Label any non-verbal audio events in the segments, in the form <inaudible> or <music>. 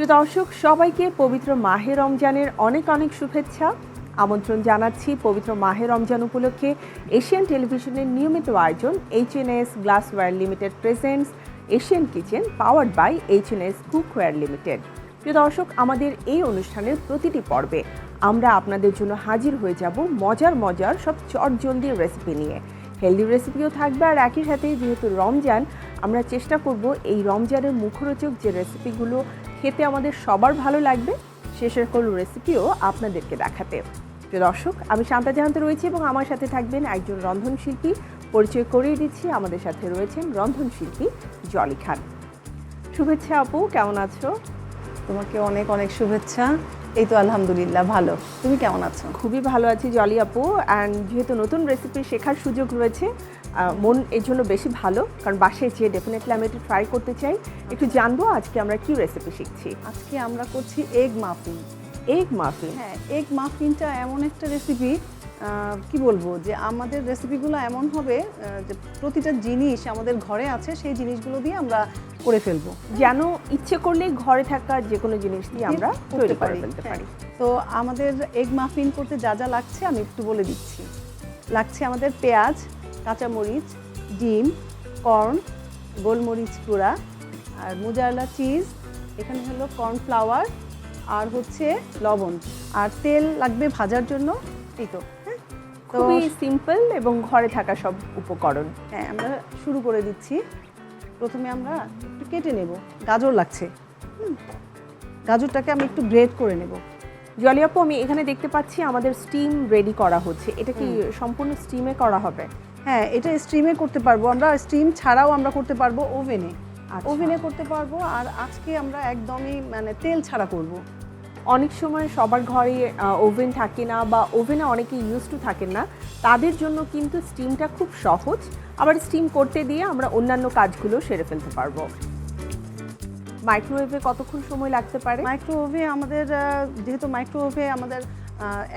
প্রিয় দর্শক, সবাইকে পবিত্র মাহে রমজানের অনেক অনেক শুভেচ্ছা। আমন্ত্রণ জানাচ্ছি পবিত্র মাহে রমজান উপলক্ষে এশিয়ান টেলিভিশনের নিয়মিত আয়োজন H N S glassware limited presents, Asian kitchen powered by H N S cookware limited. প্রিয় দর্শক, আমাদের এই অনুষ্ঠানের প্রতিটি পর্বে আমরা আপনাদের জন্য হাজির হয়ে যাব মজার মজার, সব চটজলদি রেসিপি নিয়ে। হেলদি রেসিপিও থাকবে আর একই সাথে যেহেতু রমজান, আমরা চেষ্টা করব এই রমজানের মুখরোচক যে রেসিপিগুলো খেতে আমাদের সবার ভালো লাগবে। সে সকল রেসিপিও আপনাদেরকে দেখাতে। প্রিয় দর্শক, আমি শান্তা জাহান্ত রয়েছি এবং আমার সাথে থাকবেন একজন রন্ধনশিল্পী পরিচয় করিয়ে দিচ্ছি, আমাদের সাথে রয়েছেন রন্ধনশিল্পী জলি খান। শুভেচ্ছা আপু, কেমন আছো? তোমাকে অনেক অনেক শুভেচ্ছা। এই তো আলহামদুলিল্লাহ ভালো। তুমি কেমন আছো? খুবই ভালো আছি জলি আপু। অ্যান্ড যেহেতু নতুন রেসিপি শেখার সুযোগ রয়েছে মন এর জন্য বেশি ভালো কারণ বাসায় যেয়ে ডেফিনেটলি আমি একটু ট্রাই করতে চাই। একটু জানব আজকে আমরা কি রেসিপি শিখছি। আজকে আমরা করছি এগ মাফিন এগ মাফিন হ্যাঁ এগ মাফিনটা এমন একটা রেসিপি কি বলব যে আমাদের রেসিপিগুলো এমন হবে যে প্রতিটা জিনিস আমাদের ঘরে আছে সেই জিনিসগুলো দিয়ে আমরা করে ফেলব। যেন ইচ্ছে করলে ঘরে থাকা যে কোনো জিনিস দিয়ে আমরা করতে তৈরি করে পারি, ফেলতে হ্যাঁ। পারি। তো আমাদের এগ মাফিন করতে যা যা লাগছে আমি একটু বলে দিচ্ছি। লাগছে আমাদের পেঁয়াজ কাঁচামরিচ ডিম কর্ন গোলমরিচ গুঁড়া আর মোজারেলা চিজ এখানে হলো কর্নফ্লাওয়ার আর হচ্ছে লবণ। আর তেল লাগবে ভাজার জন্য এই তো। খুবই সিম্পল এবং ঘরে থাকা সব উপকরণ। হ্যাঁ আমরা শুরু করে দিচ্ছি। প্রথমে আমরা একটু কেটে নেব। গাজর লাগছে। গাজরটাকে আমি একটু গ্রেড করে নেব। জলি আপু আমি এখানে দেখতে পাচ্ছি আমাদের স্টিম রেডি করা হচ্ছে। এটা কি সম্পূর্ণ স্টিমে করা হবে? হ্যাঁ এটা স্টিমে করতে পারব। আমরা স্টিম ছাড়াও আমরা করতে পারব ওভেনে আচ্ছা। ওভেনে করতে পারব। আর আজকে আমরা একদমই মানে তেল ছাড়া করব। অনেক সময় সবার ঘরে ওভেন থাকে না বা ওভেনে অনেকে ইউজ টু থাকেন না, তাদের জন্য কিন্তু স্টিমটা খুব সহজ। আবার স্টিম করতে দিয়ে আমরা অন্যান্য কাজগুলো সেরে ফেলতে পারব। মাইক্রোওয়েভে কতক্ষণ সময় লাগতে পারে? মাইক্রোওয়েভে আমাদের যেহেতু মাইক্রোওয়েভে আমাদের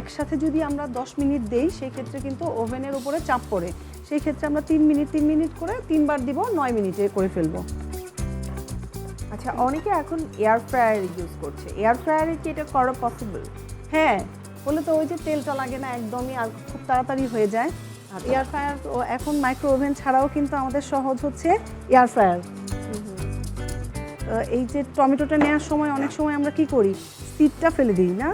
একসাথে যদি আমরা 10 মিনিট দেই সেই ক্ষেত্রে কিন্তু ওভেনের উপরে চাপ পড়ে। সেই ক্ষেত্রে আমরা তিন মিনিট তিন মিনিট করে তিনবার দিব, নয় মিনিটে করে ফেলব। আচ্ছা অনেকে এখন এয়ার ফ্রায়ার ইউজ করছে। এয়ার ফ্রায়ারে কি এটা করা পসিবল হ্যাঁ বলে তো ওই যে তেলটা লাগে না একদমই আর খুব তাড়াতাড়ি হয়ে যায়। আচ্ছা। এয়ার ফ্রায়ার এখন মাইক্রো ওভেন ছাড়াও কিন্তু আমাদের সহজ হচ্ছে এয়ার ফ্রায়ার এই যে টমেটোটা নেওয়ার সময় অনেক সময় আমরা কি করি? সিডটা ফেলে দিই না?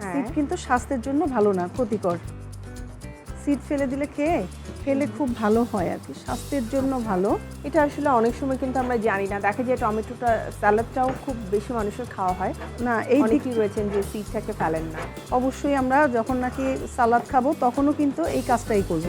হ্যাঁ। সিড কিন্তু স্বাস্থ্যের জন্য ভালো না ক্ষতিকর। সিড ফেলে দিলে খেয়ে ফেলে খুব ভালো হয় আর কি স্বাস্থ্যের জন্য ভালো। এটা আসলে অনেক সময় কিন্তু আমরা জানি না। দেখা যায় টমেটোটা স্যালাডটাও খুব বেশি মানুষের খাওয়া হয়। না এই দিক অনেকেই রয়েছেন যে সিডটাকে ফেলেন না। অবশ্যই আমরা যখন নাকি সালাদ খাব তখনও কিন্তু এই কাজটাই করব।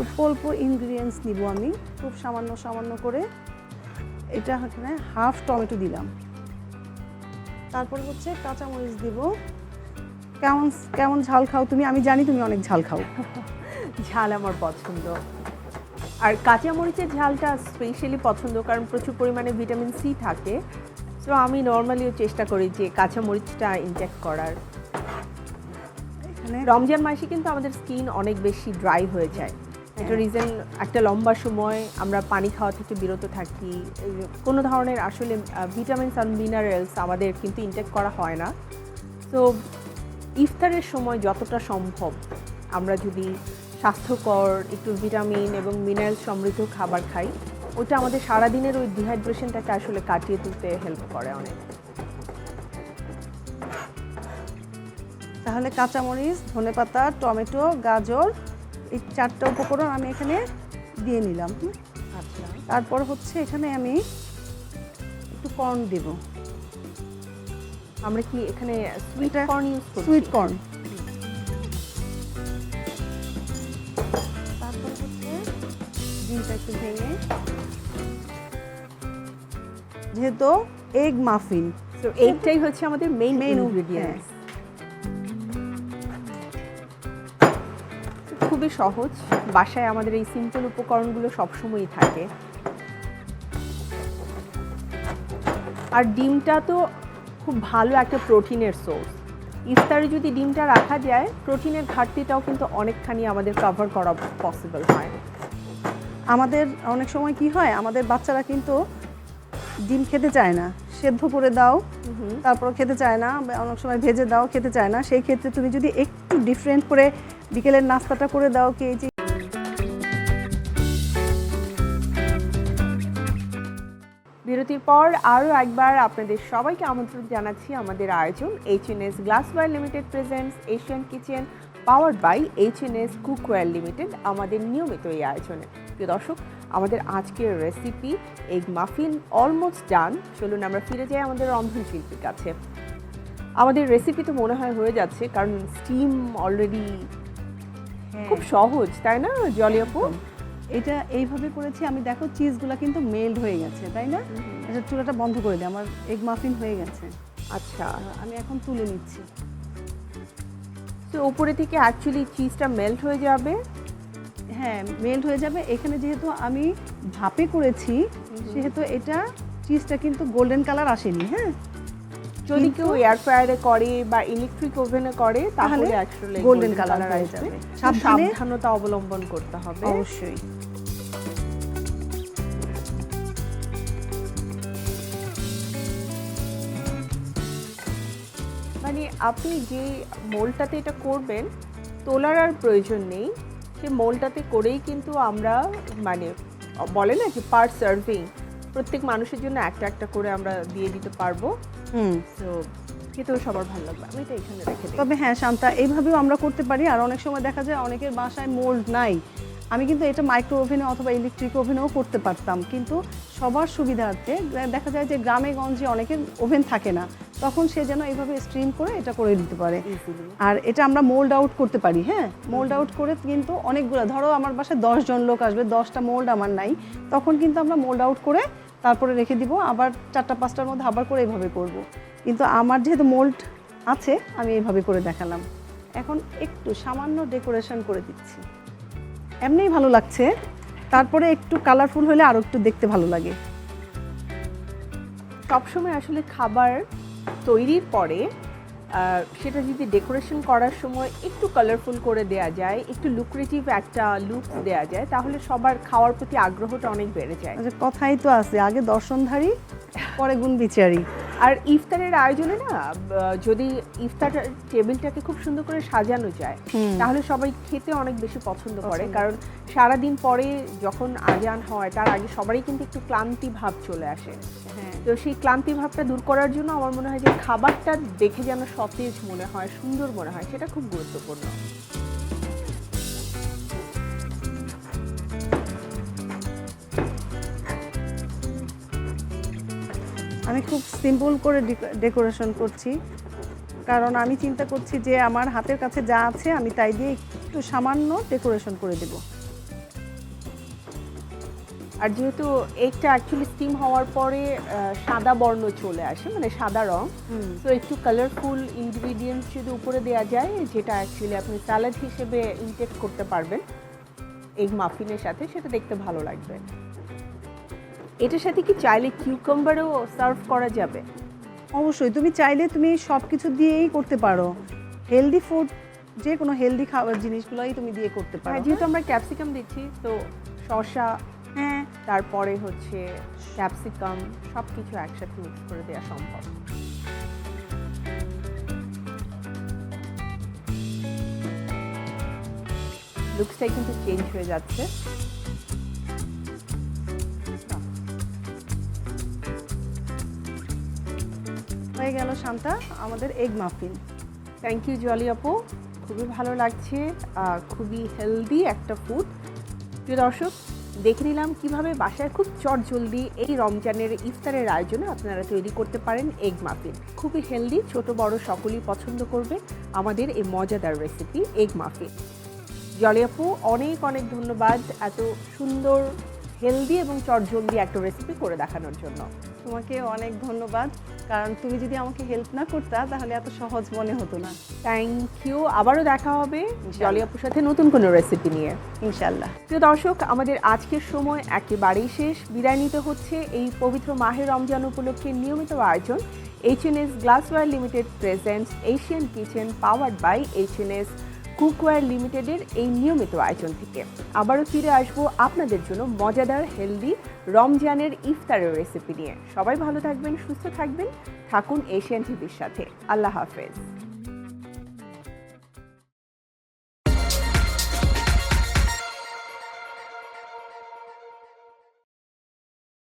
অল্প অল্প ইনগ্রিডিয়েন্টস নিব আমি। খুব সামান্য সামান্য করে। এটা এখানে হাফ টমেটো দিলাম। তারপর হচ্ছে কাঁচামরিচ দিব। কেমন কেমন ঝাল খাও তুমি? আমি জানি তুমি অনেক ঝাল খাও। <laughs> ঝাল আমার পছন্দ। আর কাঁচামরিচের ঝালটা স্পেশালি পছন্দ কারণ প্রচুর পরিমাণে ভিটামিন সি থাকে। তো আমি নর্মালিও চেষ্টা করি যে কাঁচা মরিচটা ইনটেক্ট করার। এখানে রমজান মাসে কিন্তু আমাদের স্কিন অনেক বেশি ড্রাই হয়ে যায়। এটা রিজন একটা লম্বা সময় আমরা পানি খাওয়া থেকে বিরত থাকি। কোনো ধরনের আসলে ভিটামিনস আর মিনারেলস আমাদের কিন্তু ইনটেক্ট করা হয় না। তো ইফতারের সময় যতটা সম্ভব আমরা যদি স্বাস্থ্যকর একটু ভিটামিন এবং মিনারেল সমৃদ্ধ খাবার খাই, ওটা আমাদের সারাদিনের ওই ডিহাইড্রেশনটাকে আসলে কাটিয়ে তুলতে হেল্প করে অনেক। তাহলে কাঁচামরিচ, ধনেপাতা, টমেটো, গাজর এই চারটা উপকরণ আমি এখানে দিয়ে নিলাম আচ্ছা। তারপর হচ্ছে এখানে আমি একটু কর্ন দেব। আমরা কি এখানে সুইট কর্ন ইউজ করছি? সুইট কর্ন তারপর হচ্ছে ডিমটা একটু ভেঙে। যেহেতু এগ মাফিন তো এইটাই হচ্ছে আমাদের মেইন Main ইনগ্রেডিয়েন্টস খুবই সহজ। বাসায় আমাদের এই সিম্পল উপকরণগুলো সবসময়ই থাকে। আর ডিমটা তো খুব ভালো একটা প্রোটিনের সোর্স ইফতারে যদি ডিমটা রাখা যায়, প্রোটিনের ঘাটতিটাও কিন্তু অনেকখানি আমাদের কভার করা পসিবল হয়। আমাদের অনেক সময় কি হয়, আমাদের বাচ্চারা কিন্তু ডিম খেতে চায় না। সেদ্ধ করে দাও তারপর খেতে চায় না অনেক সময় ভেজে দাও, খেতে চায় না। সেই ক্ষেত্রে তুমি যদি একটু ডিফারেন্ট করে বিকেলের নাস্তাটা করে দাও, কি যে বিরতির পর আরও একবার আপনাদের সবাইকে আমন্ত্রণ জানাচ্ছি আমাদের আয়োজন H N S glassware limited presents Asian kitchen powered by H N S cookware limited আমাদের নিয়মিত এই আয়োজনে। প্রিয় দর্শক, আমাদের আজকের recipe egg muffin almost done চলুন আমরা ফিরে যাই আমাদের রন্ধনশিল্পীর কাছে। আমাদের রেসিপি তো মনে হয় হয়ে যাচ্ছে, কারণ স্টিম অলরেডি খুব সহজ তাই না জলি আপু? এটা এইভাবে করেছি আমি দেখো চিজগুলো কিন্তু মেল্ড হয়ে গেছে তাই না? এটা চুলাটা বন্ধ করে দিই আমার এগ মাফিন হয়ে গেছে। আচ্ছা। আমি এখন তুলে নিচ্ছি। তো উপরে থেকে অ্যাকচুয়ালি চিজটা মেল্ট হয়ে যাবে? হ্যাঁ মেল্ট হয়ে যাবে। এখানে যেহেতু আমি ভাপে করেছি সেহেতু এটা চিজটা কিন্তু গোল্ডেন কালার আসেনি হ্যাঁ? যদি কেউ এয়ার ফ্রায়ারে করে বা ইলেকট্রিক ওভেনে করে তাহলে আসলে golden color হয়ে যাবে। সাবধানতা অবলম্বন করতে হবে। অবশ্যই। মানে আপনি যে মোলটাতে এটা করবেন তোলার আর প্রয়োজন নেই। সে মোলটাতে করেই কিন্তু আমরা মানে বলে না যে পার সার্ভিং প্রত্যেক মানুষের জন্য একটা একটা করে আমরা দিয়ে দিতে পারব। হুম। তো খেতেও সবার ভালো লাগবে। আমি এটা এখানে রেখে দিই। তবে হ্যাঁ শান্তা এইভাবেও আমরা করতে পারি। আর অনেক সময় দেখা যায় অনেকের বাসায় মোল্ড নাই। আমি কিন্তু এটা মাইক্রো ওভেনে অথবা ইলেকট্রিক ওভেনেও করতে পারতাম। কিন্তু সবার সুবিধার্থে দেখা যায় যে গ্রামে গঞ্জে অনেকের ওভেন থাকে না। তখন সে যেন এইভাবে স্ট্রিম করে এটা করে দিতে পারে। আর এটা আমরা মোল্ড আউট করতে পারি হ্যাঁ? মোল্ড আউট করে কিন্তু অনেকগুলো ধরো আমার বাসায় জন লোক আসবে দশটা মোল্ড আমার নাই। তখন কিন্তু আমরা মোল্ড আউট করে তারপরে রেখে দিব, আবার চারটা, পাঁচটার মধ্যে আবার করে এইভাবে করব। কিন্তু আমার যেহেতু মোল্ড আছে, আমি এইভাবে করে দেখালাম। এখন একটু সামান্য ডেকোরেশন করে দিচ্ছি। এমনিই ভালো লাগছে, তারপরে একটু কালারফুল হলে আরও একটু দেখতে ভালো লাগে। সবসময় আসলে খাবার তৈরির পরে সেটা যদি ডেকোরেশন করার সময় একটু কালারফুল করে দেয়া যায়, একটু লুক্রেটিভ একটা লুক দেয়া যায়, তাহলে সবার খাওয়ার প্রতি আগ্রহটা অনেক বেড়ে যায়। আচ্ছা কথাই তো আছে, আগে দর্শনধারী, পরে গুণ বিচারি আর ইফতারের আয়োজনে না যদি ইফতার টেবিলটাকে খুব সুন্দর করে সাজানো যায় তাহলে সবাই খেতে অনেক বেশি পছন্দ করে। কারণ সারাদিন পরে যখন আজান হয় তার আগে সবারই কিন্তু একটু ক্লান্তি ভাব চলে আসে। হ্যাঁ। তো সেই ক্লান্তি ভাবটা দূর করার জন্য আমার মনে হয় যে খাবারটা দেখে যেন সতেজ মনে হয় সুন্দর মনে হয় সেটা খুব গুরুত্বপূর্ণ। আমি খুব সিম্পল করে ডেকোরেশন করছি। কারণ আমি চিন্তা করছি যে আমার হাতের কাছে যা আছে আমি তাই দিয়ে একটু সামান্য ডেকোরেশন করে দেব। আর যেহেতু এগটা অ্যাকচুয়ালি স্টিম হওয়ার পরে সাদা বর্ণ চলে আসে মানে সাদা রং। তো একটু কালারফুল ইনগ্রিডিয়েন্টস যদি উপরে দেওয়া যায় যেটা অ্যাকচুয়ালি আপনি স্যালাড হিসেবে ইনটেক করতে পারবেন এগ মাফিনের সাথে সেটা দেখতে ভালো লাগবে। এটার সাথে কি চাইলে কিউকাম্বারও সার্ভ করা যাবে? অবশ্যই তুমি চাইলে তুমি সব কিছু দিয়েই করতে পারো। হেলদি ফুড যে কোনো হেলদি খাবার জিনিসগুলোই তুমি দিয়ে করতে পারো। হ্যাঁ যেহেতু আমরা ক্যাপসিকাম দিচ্ছি তো শসা হ্যাঁ। তারপরে হচ্ছে ক্যাপসিকাম সব কিছু একসাথে মিক্স করে দেওয়া সম্ভব। লুকসটাই কিন্তু চেঞ্জ হয়ে যাচ্ছে। হয়ে গেল শান্তা, আমাদের egg muffin thank you Jolly আপু। খুবই ভালো লাগছে খুবই হেলদি একটা ফুড প্রিয় দর্শক, দেখে নিলাম কীভাবে বাসায় খুব চটজলদি এই রমজানের ইফতারের আয়োজনে আপনারা তৈরি করতে পারেন এগ মাফিন খুবই হেলদি ছোট, বড় সকলেই পছন্দ করবে আমাদের এই মজাদার রেসিপি এগ মাফিন জলি আপু, অনেক অনেক ধন্যবাদ এত সুন্দর হেলদি এবং চটজলদি একটা রেসিপি করে দেখানোর জন্য। তোমাকে অনেক ধন্যবাদ। কারণ তুমি যদি আমাকে হেল্প না করতা তাহলে এত সহজ মনে হতো না। থ্যাংক ইউ আবারও দেখা হবে। জলি আপুর সাথে নতুন কোনো রেসিপি নিয়ে। ইনশাল্লাহ প্রিয় দর্শক আমাদের আজকের সময় একেবারেই শেষ। বিদায় নিতে হচ্ছে এই পবিত্র মাহের রমজান উপলক্ষে নিয়মিত আয়োজন H N S glassware limited presents Asian kitchen powered by H N S cookware লিমিটেডের এই নিয়মিত আয়োজন থেকে। আবারও ফিরে আসব আপনাদের জন্য মজাদার, হেলদি রমজানের ইফতারের রেসিপি নিয়ে। সবাই ভালো থাকবেন, সুস্থ থাকবেন। থাকুন এশিয়ান টিভির সাথে। আল্লাহ হাফেজ।